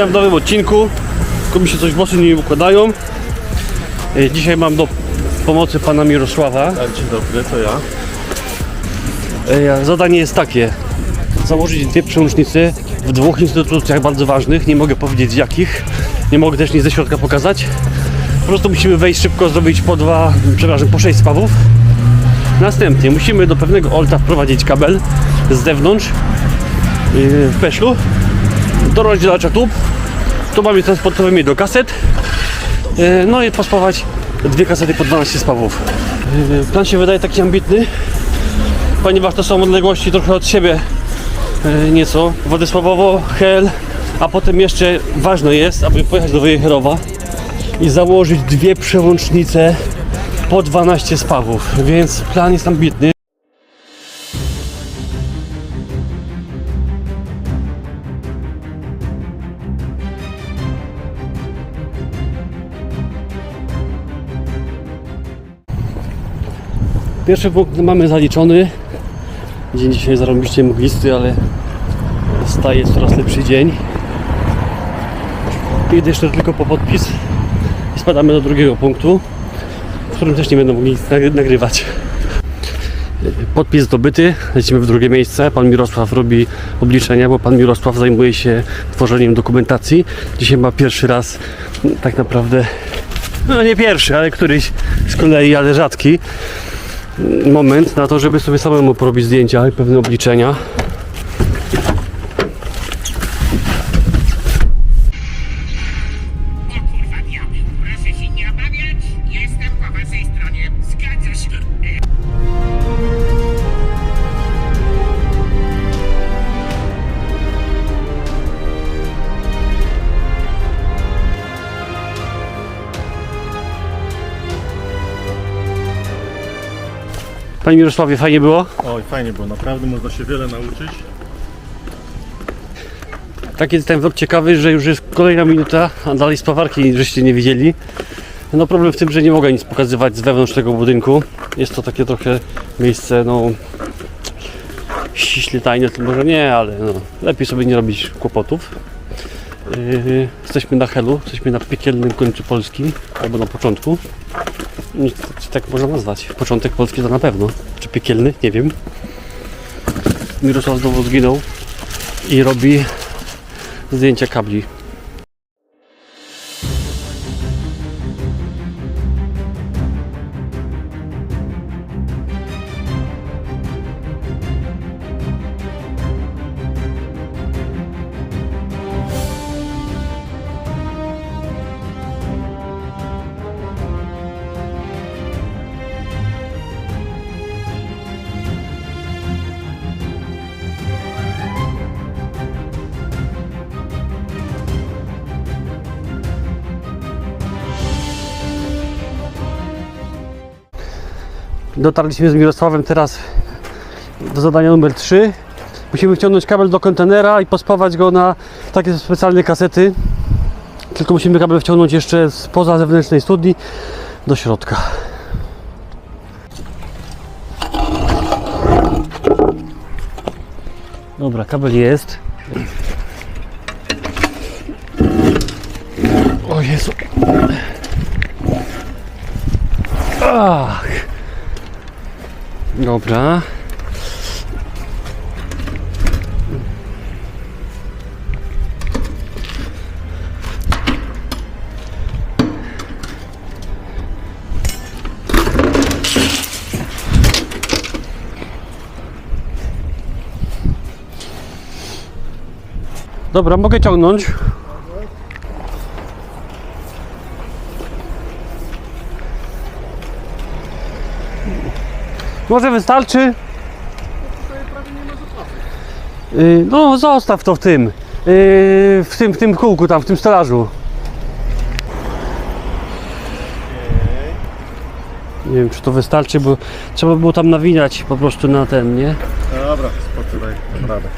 Witam w nowym odcinku. Tylko mi się coś włosy nie układają. E, Dzisiaj mam do pomocy pana Mirosława. Tak, dzień dobry, to ja. E, Zadanie jest takie. Założyć dwie przełącznice w dwóch instytucjach bardzo ważnych. Nie mogę powiedzieć jakich. Nie mogę też nic ze środka pokazać. Po prostu musimy wejść szybko, zrobić po dwa, przepraszam, po sześć spawów. Następnie musimy do pewnego olta wprowadzić kabel z zewnątrz yy, w peszlu do rozdzielacza tub. Tu mamy transportowymi do kaset. Yy, No i pospawać dwie kasety po 12 spawów. Yy, Plan się wydaje taki ambitny, ponieważ to są odległości trochę od siebie e, nieco. Władysławowo, Hel, a potem jeszcze ważne jest, aby pojechać do Wejherowa i założyć dwie przełącznice po 12 spawów, więc plan jest ambitny. Pierwszy punkt mamy zaliczony. Dzień dzisiaj zarobiście mglisty, ale staje coraz lepszy dzień. Jedę jeszcze tylko po podpis i spadamy do drugiego punktu, w którym też nie będę mogli nic nagry- nagrywać. Podpis zdobyty, lecimy w drugie miejsce. Pan Mirosław robi obliczenia, bo pan Mirosław zajmuje się tworzeniem dokumentacji. Dzisiaj ma pierwszy raz tak naprawdę, no nie pierwszy, ale któryś z kolei, ale rzadki moment na to, żeby sobie samemu porobić zdjęcia i pewne obliczenia. Panie Mirosławie, fajnie było? Oj, fajnie było, naprawdę można się wiele nauczyć. Taki jest ten vlog ciekawy, że już jest kolejna minuta, a dalej spawarki żeście nie widzieli. No problem w tym, że nie mogę nic pokazywać z wewnątrz tego budynku. Jest to takie trochę miejsce, no ściśle tajne, to może nie, ale no, lepiej sobie nie robić kłopotów. Yy, jesteśmy na Helu, jesteśmy na piekielnym końcu Polski, albo na początku. To- tak można nazwać. Początek Polski to na pewno. Czy piekielny? Nie wiem. Mirosław znowu zginął i robi zdjęcia kabli. Dotarliśmy z Mirosławem teraz do zadania numer 3. Musimy wciągnąć kabel do kontenera i pospawać go na takie specjalne kasety. Tylko musimy kabel wciągnąć jeszcze spoza zewnętrznej studni do środka. Dobra, kabel jest. O Jezu. Ach. Dobra. Dobra, mogę ciągnąć. Może wystarczy? Yy, No, zostaw to w tym. Yy, w tym, w tym kółku tam, w tym stelażu. Nie wiem, czy to wystarczy, bo trzeba było tam nawinać po prostu na ten, nie? Dobra, spoko, daj, dam radę.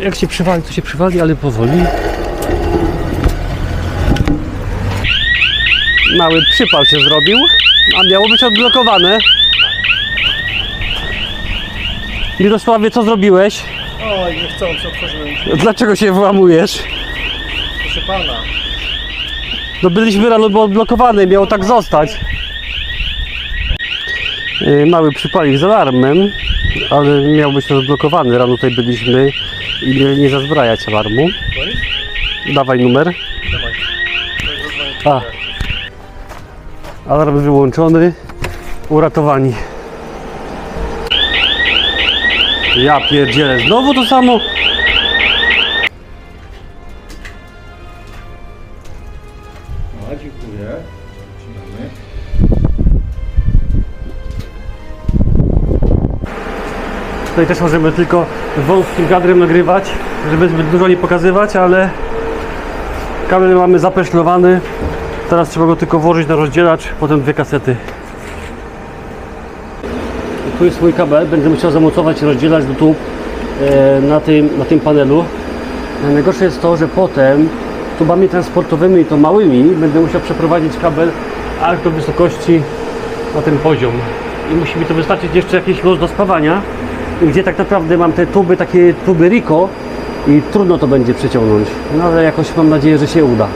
Jak się przywali, to się przywali, ale powoli. Mały przypał się zrobił, a miało być odblokowane. Mirosławie, co zrobiłeś? Oj, niechcący otworzyłem. Dlaczego się wyłamujesz? Proszę pana. No byliśmy rano bo odblokowany, miało tak zostać. Yy, Mały przypalik z alarmem, ale miał być odblokowany. Rano tutaj byliśmy i mieli nie zazbrajać alarmu. Dawaj numer. A. Alarm wyłączony. Uratowani. Ja pierdzielę, znowu to samo. A, dziękuję. Zaczynamy. Tutaj też możemy tylko wąskim kadrem nagrywać, żeby zbyt dużo nie pokazywać, ale kabel mamy zapeszlowany. Teraz trzeba go tylko włożyć na rozdzielacz, potem dwie kasety. Tu jest mój kabel, będę musiał zamocować rozdzielacz do tub e, na, tym, na tym panelu. E, Najgorsze jest to, że potem tubami transportowymi i to małymi będę musiał przeprowadzić kabel aż do wysokości na ten poziom. I musi mi to wystarczyć jeszcze jakiś los do spawania, gdzie tak naprawdę mam te tuby, takie tuby Rico i trudno to będzie przeciągnąć. No ale jakoś mam nadzieję, że się uda.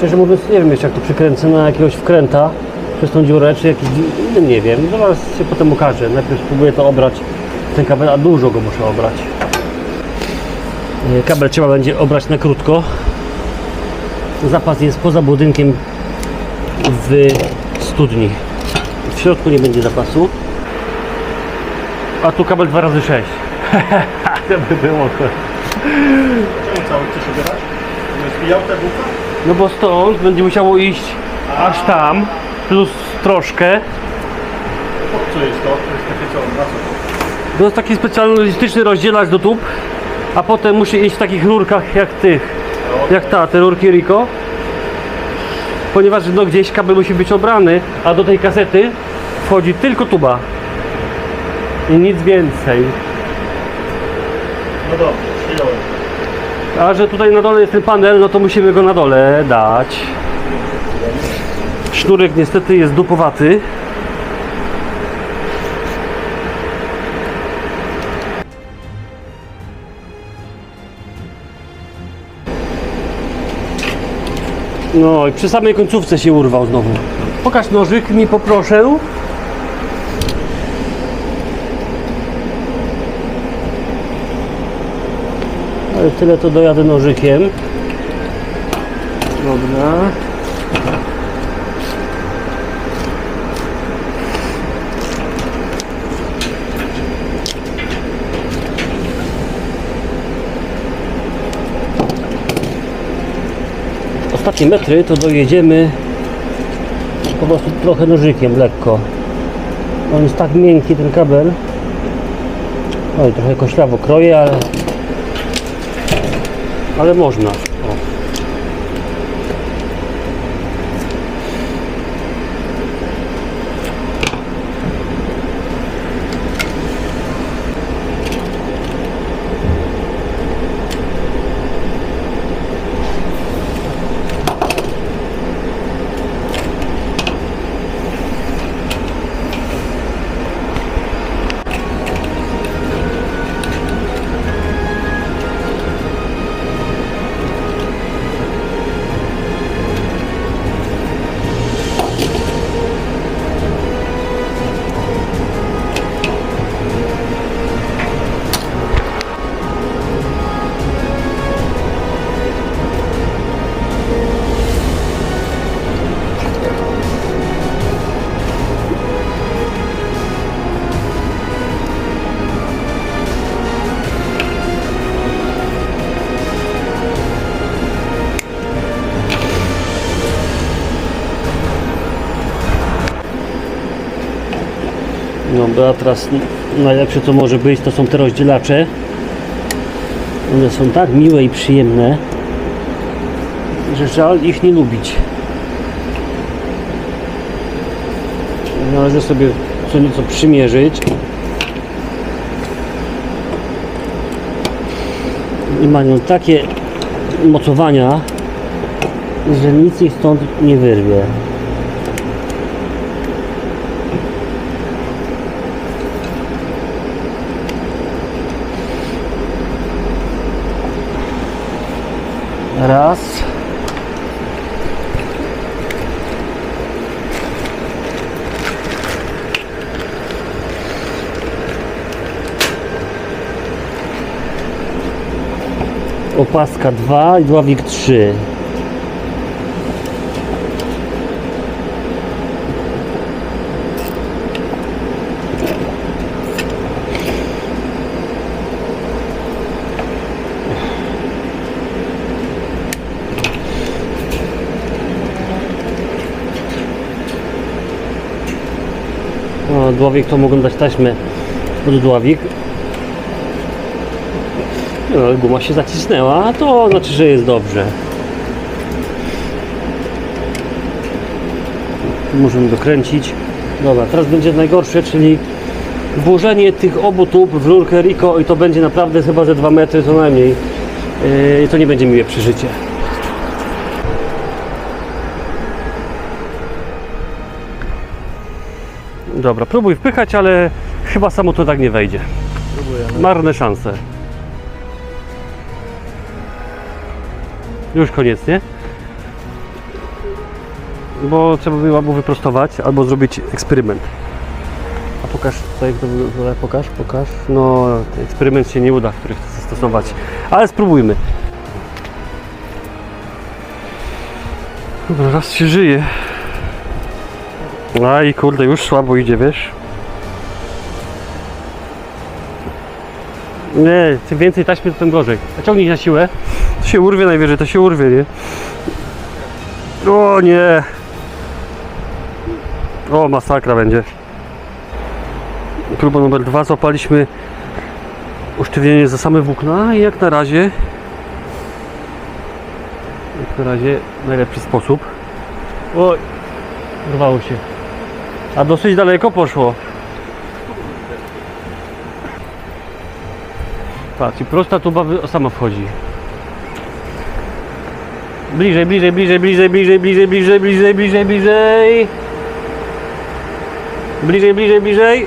Szczerze mówiąc nie wiem jeszcze jak to przykręcę na jakiegoś wkręta przez tą dziurę, czy jakiś inny, nie wiem. Zaraz się potem okaże. Najpierw spróbuję to obrać, ten kabel, a dużo go muszę obrać. E, Kabel trzeba będzie obrać na krótko. Zapas jest poza budynkiem w studni. W środku nie będzie zapasu. A tu kabel 2 razy 6 to by było. Czemu cały chcesz ubierać? Zbijał te buka? No bo stąd będzie musiało iść aż tam, plus troszkę. Po co jest to? To jest takie co? Na co? To jest taki specjalistyczny rozdzielacz do tub, a potem musi iść w takich rurkach jak tych, jak ta, te rurki Rico. Ponieważ no gdzieś kabel musi być obrany, a do tej kasety wchodzi tylko tuba. I nic więcej. No dobrze. A że tutaj na dole jest ten panel, no to musimy go na dole dać. Sznurek niestety jest dupowaty. No i przy samej końcówce się urwał znowu. Pokaż nożyk mi poproszę. Tyle to dojadę nożykiem. Dobra. Ostatnie metry to dojedziemy po prostu trochę nożykiem, lekko. On jest tak miękki ten kabel. Oj, trochę koślawo kroję, ale ale można. Bo teraz najlepsze co może być to są te rozdzielacze. One są tak miłe i przyjemne, że żal ich nie lubić. Należy sobie co nieco przymierzyć. i mają takie mocowania, że nic ich stąd nie wyrwie. Raz. Opaska 2 i dławik 3. O, dławik to mogą dać taśmę pod dławik. No, guma się zacisnęła, to znaczy, że jest dobrze. Możemy dokręcić. Dobra, teraz będzie najgorsze, czyli włożenie tych obu tub w rurkę Rico i to będzie naprawdę chyba ze 2 metry co najmniej. Yy, to nie będzie miłe przeżycie. Dobra, próbuj wpychać, ale chyba samo to tak nie wejdzie. Marne szanse. Już koniec, nie? Bo trzeba by albo wyprostować, albo zrobić eksperyment. A pokaż jak to wygląda, pokaż, pokaż. No, eksperyment się nie uda, który chcę zastosować. Ale spróbujmy. Dobra, raz się żyje. Aj, kurde, już słabo idzie, wiesz? Nie, tym więcej taśmy, tym gorzej. Naciągnij na siłę. To się urwie najwyżej, to się urwie, nie? O nie! O, masakra będzie. Próba numer dwa, złapaliśmy usztywnienie za same włókna i jak na razie jak na razie najlepszy sposób. Oj, urwało się. A dosyć daleko poszło. Patrz, i prosta tuba sama wchodzi. Bliżej, bliżej, bliżej, bliżej, bliżej, bliżej, bliżej, bliżej, bliżej, bliżej. Bliżej, bliżej, bliżej.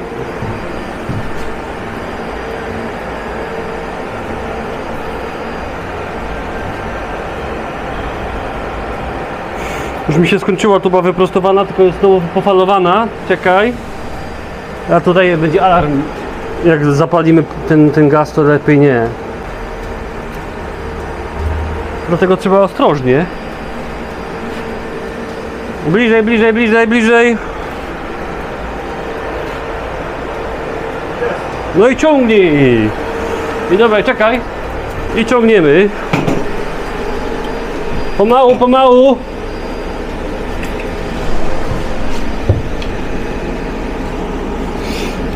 Już mi się skończyła tuba wyprostowana, tylko jest znowu pofalowana. Czekaj. A tutaj będzie alarm. Jak zapalimy ten, ten gaz, to lepiej nie. Dlatego trzeba ostrożnie. Bliżej, bliżej, bliżej, bliżej. No i ciągnij. I dobra, czekaj. I ciągniemy. Pomału, pomału.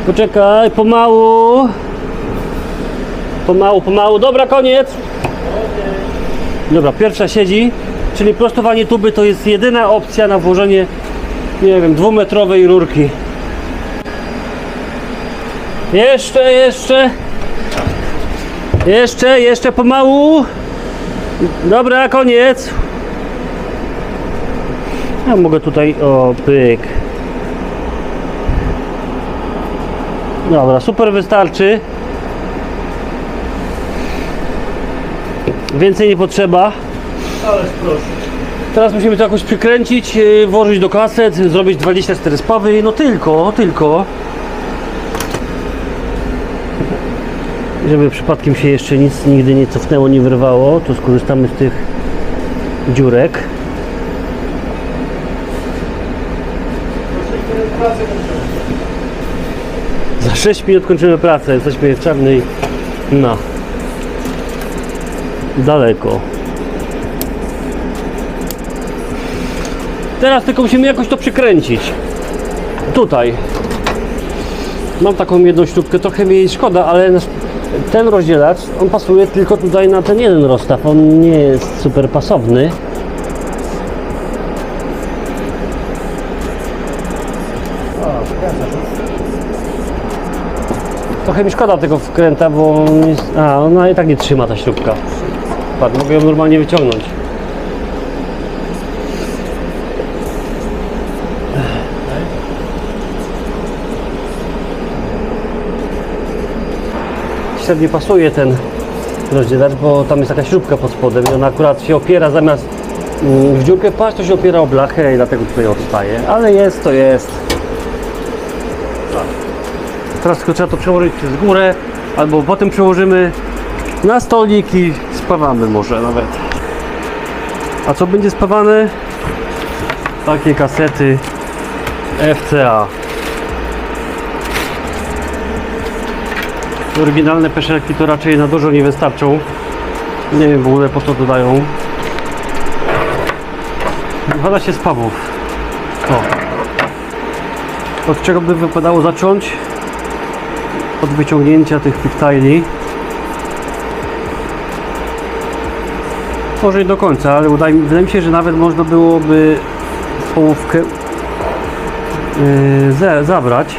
Poczekaj, pomału. Pomału, pomału. Dobra, koniec. Dobra, pierwsza siedzi, czyli prostowanie tuby to jest jedyna opcja na włożenie, nie wiem, dwumetrowej rurki. Jeszcze, jeszcze. Jeszcze, jeszcze pomału. Dobra, koniec. Ja mogę tutaj, o, pyk. Dobra, super wystarczy. Więcej nie potrzeba. Ależ proszę. Teraz musimy to jakoś przykręcić, yy, włożyć do kaset, zrobić 24 spawy, no tylko, tylko. Żeby przypadkiem się jeszcze nic nigdy nie cofnęło, nie wyrwało, to skorzystamy z tych dziurek. Za 6 minut kończymy pracę, jesteśmy w czarnej, no, daleko. Teraz tylko musimy jakoś to przykręcić. Tutaj. Mam taką jedną śrubkę, trochę mi jej szkoda, ale ten rozdzielacz, on pasuje tylko tutaj na ten jeden rozstaw. On nie jest super pasowny. Trochę mi szkoda tego wkręta, bo nie- a, ona i tak nie trzyma ta śrubka. Patrz, mogę ją normalnie wyciągnąć. Średnio pasuje ten rozdzielacz, bo tam jest taka śrubka pod spodem i ona akurat się opiera zamiast mm, w dziurkę paść, to się opiera o blachę i dlatego tutaj odstaje. Ale jest to jest. Teraz tylko trzeba to przełożyć przez górę, albo potem przełożymy na stolik i spawamy może nawet. A co będzie spawane? Takie kasety FCA. Oryginalne peszelki to raczej na dużo nie wystarczą. Nie wiem w ogóle po co dodają. 12 spawów. O. Od czego by wypadało zacząć? Od wyciągnięcia tych piktili. Nie do końca, ale wydaje mi się, że nawet można byłoby połówkę yy, zabrać.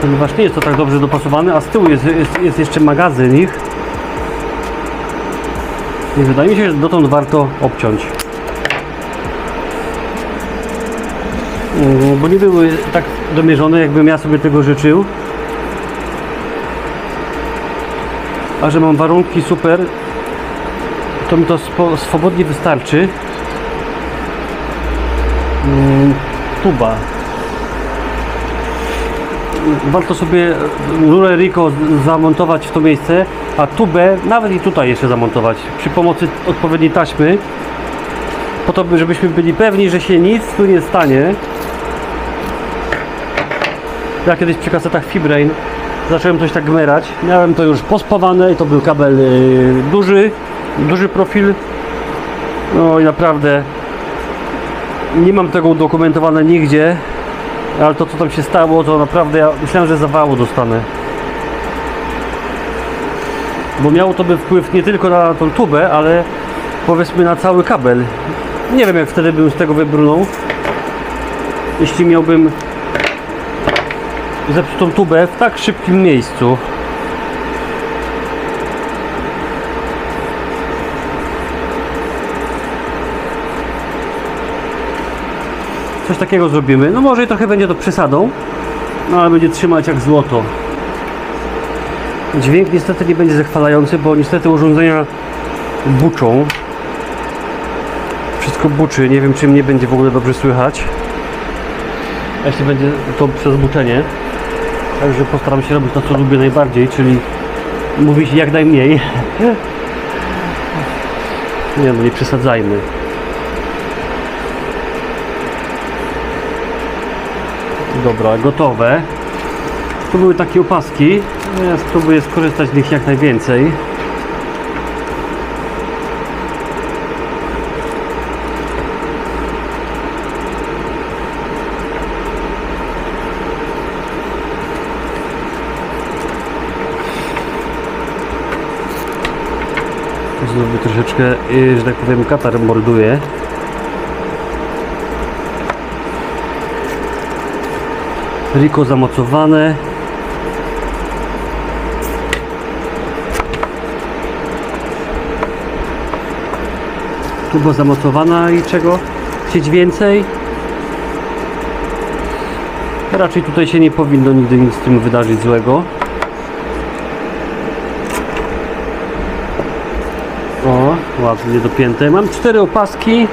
Ponieważ nie jest to tak dobrze dopasowane, a z tyłu jest, jest, jest jeszcze magazyn ich. I wydaje mi się, że dotąd warto obciąć. Mm, Bo nie były tak domierzone, jakbym ja sobie tego życzył. A że mam warunki super, to mi to swobodnie wystarczy. Mm, Tuba. Warto sobie rurę Rico zamontować w to miejsce, a tubę nawet i tutaj jeszcze zamontować przy pomocy odpowiedniej taśmy po to, by- żebyśmy byli pewni, że się nic tu nie stanie. Ja kiedyś przy kasetach Fibrain zacząłem coś tak gmerać. Miałem to już pospawane i to był kabel yy, duży, duży profil. No i naprawdę nie mam tego udokumentowane nigdzie, ale to co tam się stało, to naprawdę ja myślałem, że zawału dostanę. Bo miało to by wpływ nie tylko na tą tubę, ale powiedzmy na cały kabel. Nie wiem jak wtedy bym z tego wybrnął. Jeśli miałbym zepsutą tubę w tak szybkim miejscu. Coś takiego zrobimy. No może trochę będzie to przesadą, no ale będzie trzymać jak złoto. Dźwięk niestety nie będzie zachwalający, bo niestety urządzenia buczą. Wszystko buczy, nie wiem czy mnie będzie w ogóle dobrze słychać. A Jeśli będzie to przez buczenie. Także postaram się robić to co lubię najbardziej, czyli mówić jak najmniej. Nie no, nie przesadzajmy. Dobra, gotowe. Tu były takie opaski. Ja spróbuję skorzystać z nich jak najwięcej. Znowu troszeczkę, y, że tak powiem, katar morduje. Riko zamocowane. Tuba zamocowana i czego? Chcieć więcej? Raczej tutaj się nie powinno nigdy nic z tym wydarzyć złego. O, ładnie dopięte. Mam cztery opaski,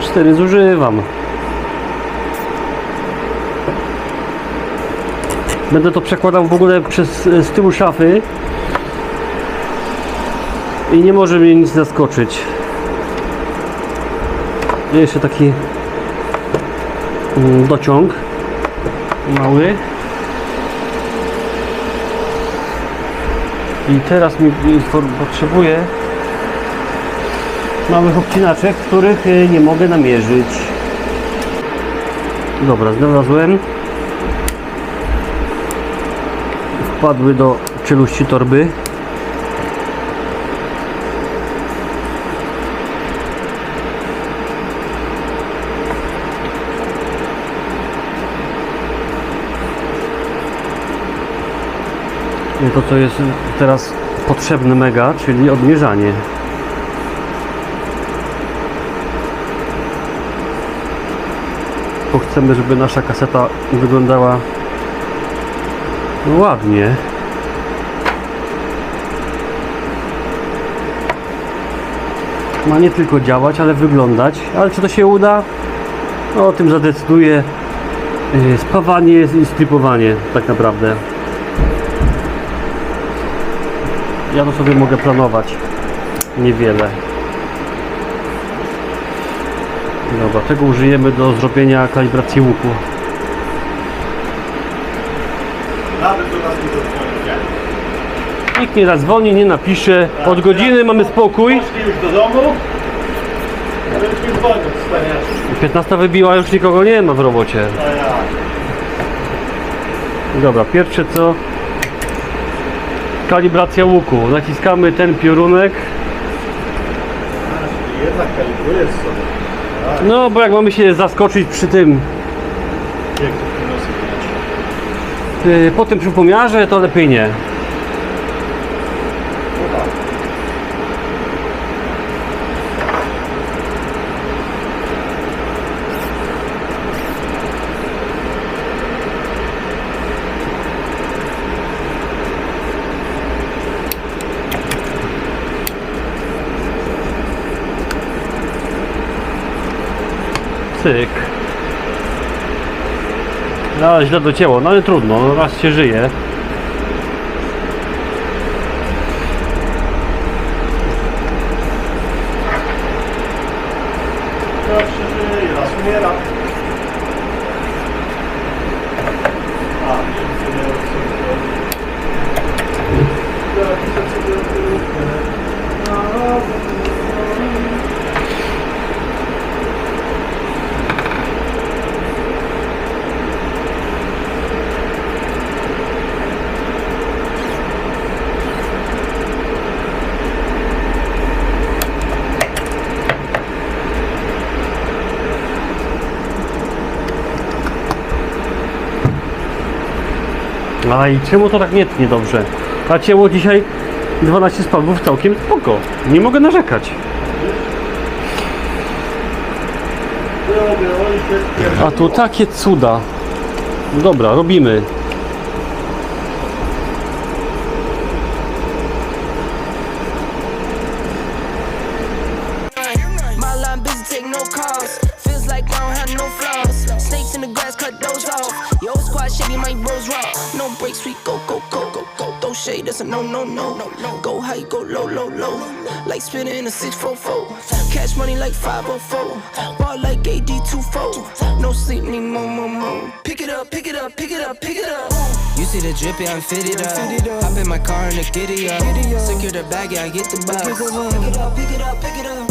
cztery zużywam. Będę to przekładał w ogóle przez e, z tyłu szafy i nie może mnie nic zaskoczyć. Jeszcze taki mm, dociąg mały. I teraz mi potrzebuję małych obcinaczek, których e, nie mogę namierzyć. Dobra, znalazłem. Wpadły do czeluści torby. to co jest teraz potrzebne mega, czyli odmierzanie. Bo chcemy, żeby nasza kaseta wyglądała ładnie. Ma nie tylko działać, ale wyglądać. Ale czy to się uda? No, o tym zadecyduje yy, spawanie i stripowanie tak naprawdę. Ja to sobie mogę planować. Niewiele. Dobra, tego użyjemy do zrobienia kalibracji łuku. Nawet do nas nie zadzwoni, nie? Nikt nie zadzwoni, nie napisze. Od godziny mamy spokój. Poszli już do domu. Ale już nie dzwonią, wspaniale. 15 wybiła, już nikogo nie ma w robocie. Ja. Dobra, pierwsze co kalibracja łuku. Naciskamy ten piorunek. Jednak kalibrujesz sobie. No bo jak mamy się zaskoczyć przy tym yy, po tym przypomiarze, to lepiej nie. Cyk. No źle docięło, no ale trudno, no, raz się żyje. I czemu to tak nie tnie dobrze? A cięło dzisiaj 12 spadów całkiem spoko. Nie mogę narzekać. A tu takie cuda. Dobra, robimy. Spinning in a 644. Cash money like 504. Ball like AD24. No sleep, need more, more, more. Pick it up, pick it up, pick it up, pick it up. You see the drippy, I'm fitted up. Hop in my car and the giddy up. Secure the bag, yeah, I get the bus. Pick it up, pick it up, pick it up.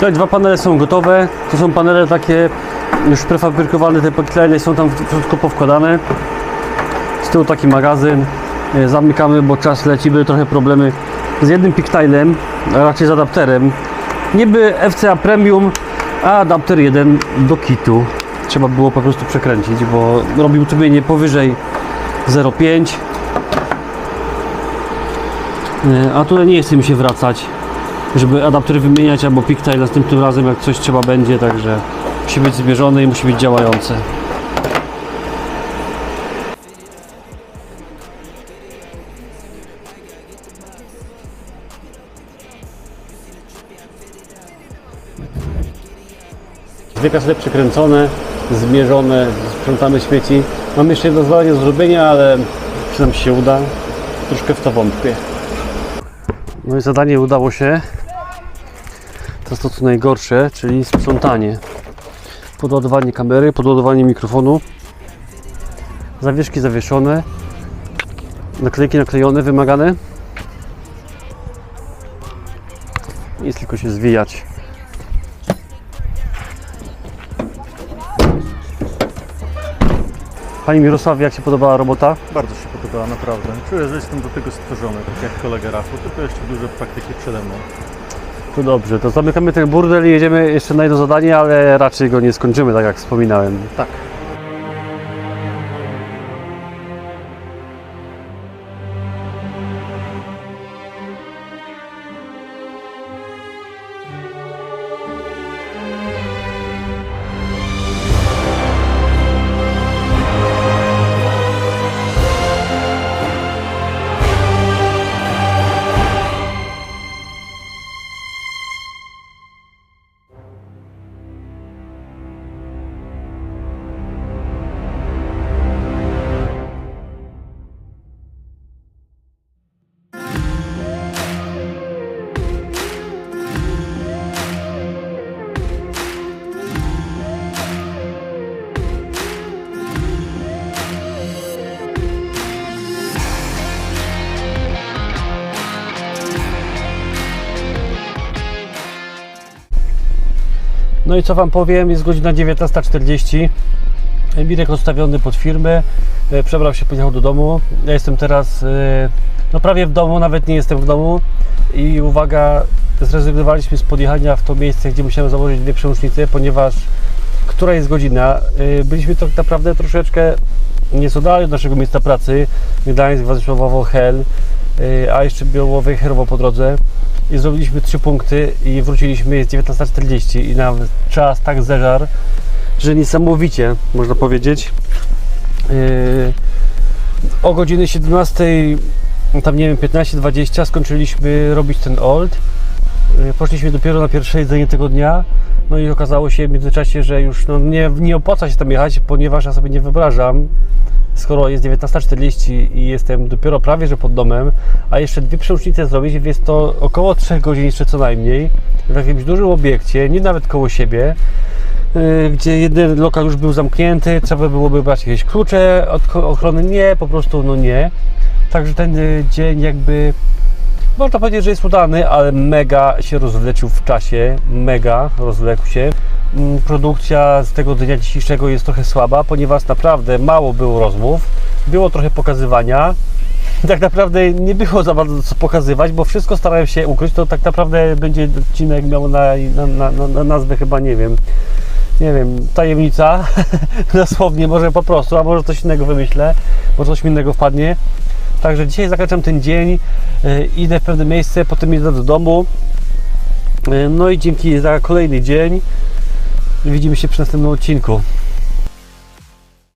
Te dwa panele są gotowe. To są panele takie już prefabrykowane, te poklejne są tam w środku powkładane. Z tyłu taki magazyn. E, Zamykamy, bo czas leci, były trochę problemy z jednym picktilem, a raczej z adapterem. Niby FCA Premium, a adapter jeden do kitu. Trzeba było po prostu przekręcić, bo robił trubienie powyżej 0,5. E, A tutaj nie chce mi się wracać żeby adapter wymieniać albo PickTile następnym razem jak coś trzeba będzie, także musi być zmierzone i musi być działające. Dwie kasety przekręcone, zmierzone, sprzątamy śmieci. Mam jeszcze jedno zadanie do zrobienia, ale czy nam się uda? Troszkę w to wątpię. No i zadanie udało się. To jest to co najgorsze, czyli sprzątanie. Podładowanie kamery, podładowanie mikrofonu. Zawieszki zawieszone. Naklejki naklejone, wymagane. Nic tylko się zwijać. Pani Mirosławie, jak się podobała robota? Bardzo się podobała, naprawdę. Czuję, że jestem do tego stworzony, tak jak kolega Rafał, tylko jeszcze dużo praktyki przede mną. To dobrze, to zamykamy ten burdel i jedziemy jeszcze na jedno zadanie, ale raczej go nie skończymy, tak jak wspominałem. Tak. No i co Wam powiem, jest godzina 19.40. Mirek odstawiony pod firmę, e, przebrał się, pojechał do domu. Ja jestem teraz e, no prawie w domu, nawet nie jestem w domu. I uwaga, zrezygnowaliśmy z podjechania w to miejsce, gdzie musiałem założyć dwie przełącznice, ponieważ która jest godzina? E, Byliśmy tak naprawdę troszeczkę nieco dalej od naszego miejsca pracy. Gdańsk, Władysławowo, Hel, a jeszcze Białowy, Herowo po drodze. I zrobiliśmy trzy punkty i wróciliśmy, jest 19.40 i nawet czas tak zeżar, że niesamowicie, można powiedzieć. Yy, o godzinie 17, no tam nie wiem, 15-20 skończyliśmy robić ten old. Yy, Poszliśmy dopiero na pierwsze jedzenie tego dnia. No i okazało się w międzyczasie, że już no, nie, nie opłaca się tam jechać, ponieważ ja sobie nie wyobrażam, skoro jest 19.40 i jestem dopiero prawie że pod domem, a jeszcze dwie przełącznice zrobić, więc to około 3 godzin jeszcze co najmniej w jakimś dużym obiekcie, nie nawet koło siebie, yy, gdzie jeden lokal już był zamknięty, trzeba byłoby brać jakieś klucze od ochrony, nie, po prostu no nie. Także ten yy, dzień jakby można powiedzieć, że jest udany, ale mega się rozwlecił w czasie, mega rozwlekł się. Mm, Produkcja z tego dnia dzisiejszego jest trochę słaba, ponieważ naprawdę mało było rozmów, było trochę pokazywania. Tak naprawdę nie było za bardzo co pokazywać, bo wszystko starałem się ukryć. To tak naprawdę będzie odcinek miał na, na, na, na, na nazwę chyba nie wiem. Nie wiem, tajemnica, dosłownie, może po prostu, a może coś innego wymyślę, może coś innego wpadnie. Także dzisiaj zakończam ten dzień, e, idę w pewne miejsce, potem idę do domu. E, No i dzięki za kolejny dzień. Widzimy się przy następnym odcinku.